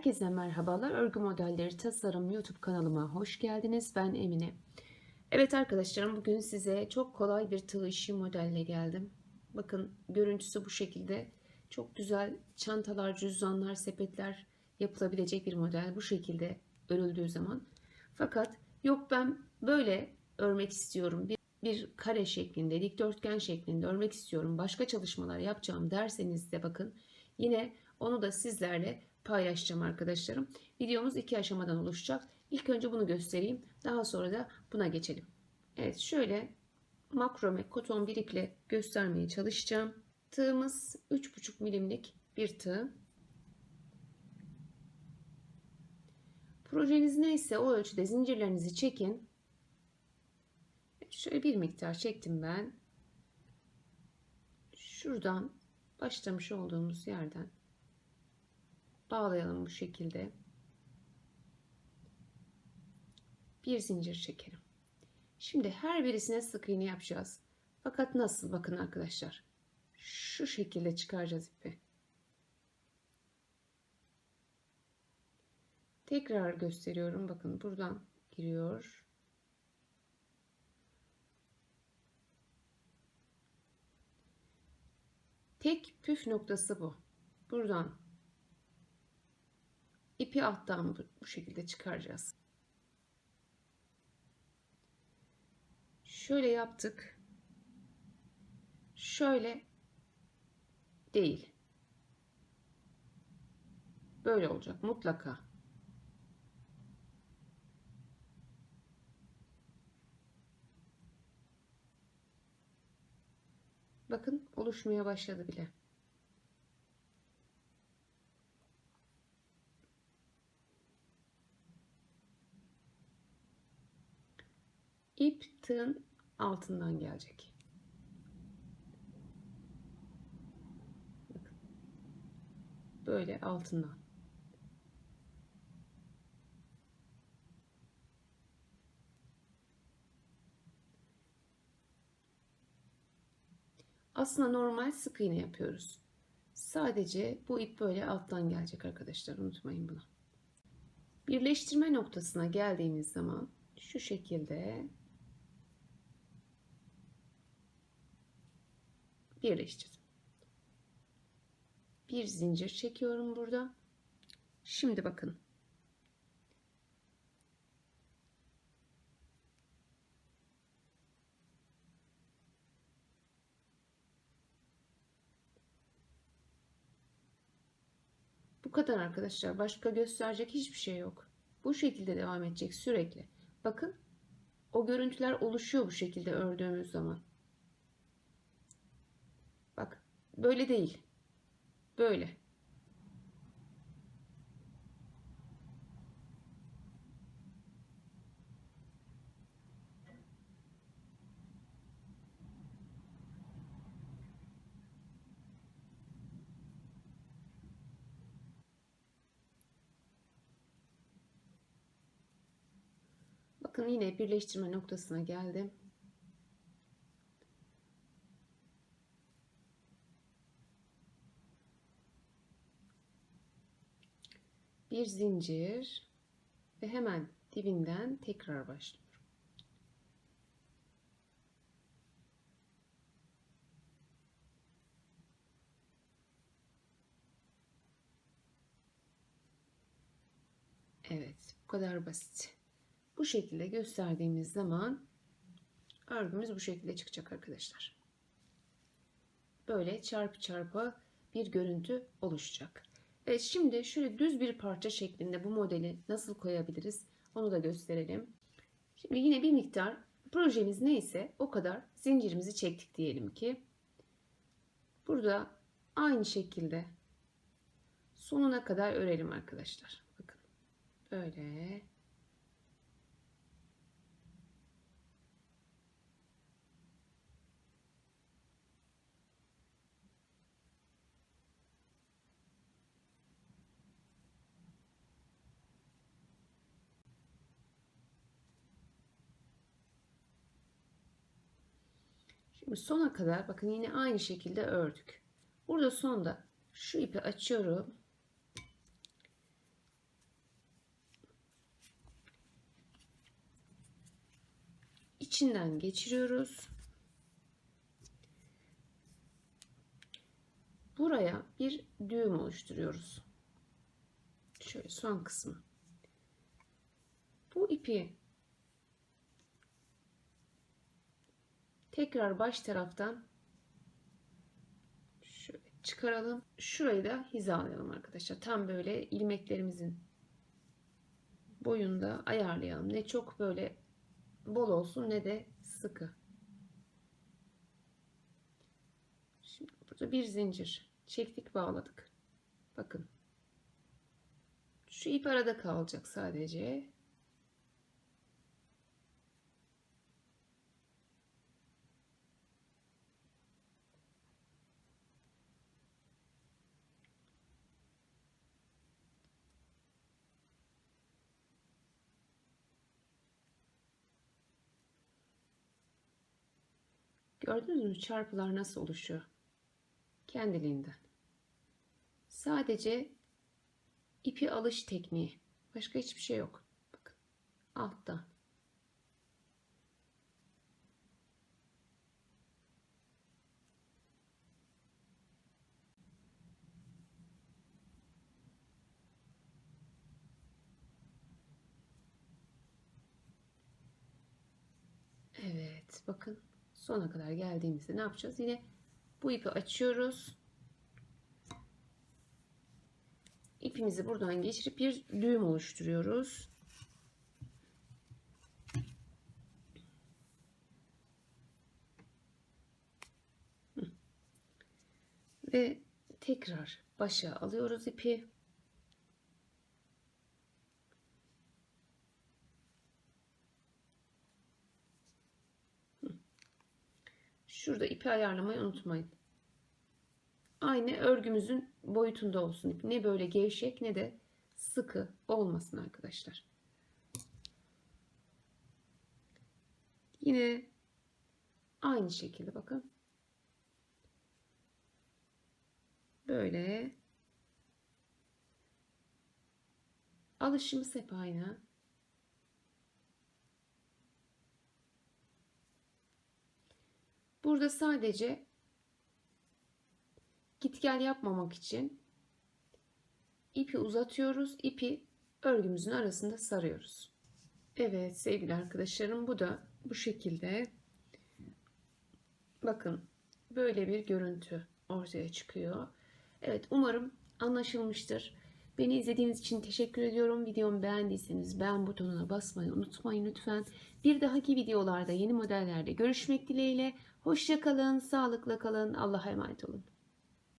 Herkese merhabalar. Örgü modelleri tasarım YouTube kanalıma hoş geldiniz. Ben Emine. Evet arkadaşlarım bugün size çok kolay bir tığ işi modelle geldim. Bakın görüntüsü bu şekilde. Çok güzel çantalar, cüzdanlar, sepetler yapılabilecek bir model bu şekilde örüldüğü zaman. Fakat yok ben böyle örmek istiyorum. Bir, bir kare şeklinde, dikdörtgen şeklinde örmek istiyorum. Başka çalışmalar yapacağım derseniz de bakın yine onu da sizlerle paylaşacağım arkadaşlarım. Videomuz iki aşamadan oluşacak. İlk önce bunu göstereyim. Daha sonra da buna geçelim. Evet şöyle makrome koton bir iple göstermeye çalışacağım. Tığımız 3,5 milimlik bir tığ. Projeniz neyse o ölçüde zincirlerinizi çekin. Şöyle bir miktar çektim ben. Şuradan başlamış olduğumuz yerden bağlayalım bu şekilde. Bir zincir çekelim. Şimdi her birisine sık iğne yapacağız. Fakat nasıl bakın arkadaşlar. Şu şekilde çıkaracağız ipi. Tekrar gösteriyorum. Bakın buradan giriyor. Tek püf noktası bu. Buradan ipi alttan bu şekilde çıkaracağız. Şöyle yaptık. Şöyle değil. Böyle olacak mutlaka. Bakın oluşmaya başladı bile. İp tığın altından gelecek. Böyle altından. Aslında normal sık iğne yapıyoruz. Sadece bu ip böyle alttan gelecek arkadaşlar. Unutmayın bunu. Birleştirme noktasına geldiğimiz zaman şu şekilde birleştirdim. Bir zincir çekiyorum burada. Şimdi bakın. Bu kadar arkadaşlar. Başka gösterecek hiçbir şey yok. Bu şekilde devam edecek sürekli. Bakın o görüntüler oluşuyor bu şekilde ördüğümüz zaman. Böyle değil. Böyle. Bakın yine birleştirme noktasına geldim. Bir zincir ve hemen dibinden tekrar başlıyorum. Evet, bu kadar basit. Bu şekilde gösterdiğimiz zaman örgümüz bu şekilde çıkacak arkadaşlar. Böyle çarpı çarpı bir görüntü oluşacak. Evet şimdi şöyle düz bir parça şeklinde bu modeli nasıl koyabiliriz onu da gösterelim. Şimdi yine bir miktar projemiz neyse o kadar zincirimizi çektik diyelim ki. Burada aynı şekilde sonuna kadar örelim arkadaşlar. Bakın böyle Şimdi sona kadar bakın yine aynı şekilde ördük. Burada sonda şu ipi açıyorum. içinden geçiriyoruz. Buraya bir düğüm oluşturuyoruz. Şöyle son kısmı. Bu ipi tekrar baş taraftan şöyle çıkaralım. Şurayı da hizalayalım arkadaşlar. Tam böyle ilmeklerimizin boyunda ayarlayalım. Ne çok böyle bol olsun ne de sıkı. Şimdi burada bir zincir çektik bağladık. Bakın. Şu ip arada kalacak sadece. Gördünüz mü çarpılar nasıl oluşuyor? Kendiliğinden. Sadece ipi alış tekniği. Başka hiçbir şey yok. Bakın alttan. Evet bakın sona kadar geldiğimizde ne yapacağız? Yine bu ipi açıyoruz. İpimizi buradan geçirip bir düğüm oluşturuyoruz. Ve tekrar başa alıyoruz ipi. Şurada ipi ayarlamayı unutmayın. Aynı örgümüzün boyutunda olsun ip. Ne böyle gevşek ne de sıkı olmasın arkadaşlar. Yine aynı şekilde bakın. Böyle alışımız hep aynı. Burada sadece git gel yapmamak için ipi uzatıyoruz. İpi örgümüzün arasında sarıyoruz. Evet sevgili arkadaşlarım bu da bu şekilde. Bakın böyle bir görüntü ortaya çıkıyor. Evet umarım anlaşılmıştır. Beni izlediğiniz için teşekkür ediyorum. Videomu beğendiyseniz beğen butonuna basmayı unutmayın lütfen. Bir dahaki videolarda yeni modellerde görüşmek dileğiyle. Hoşça kalın, sağlıkla kalın. Allah'a emanet olun.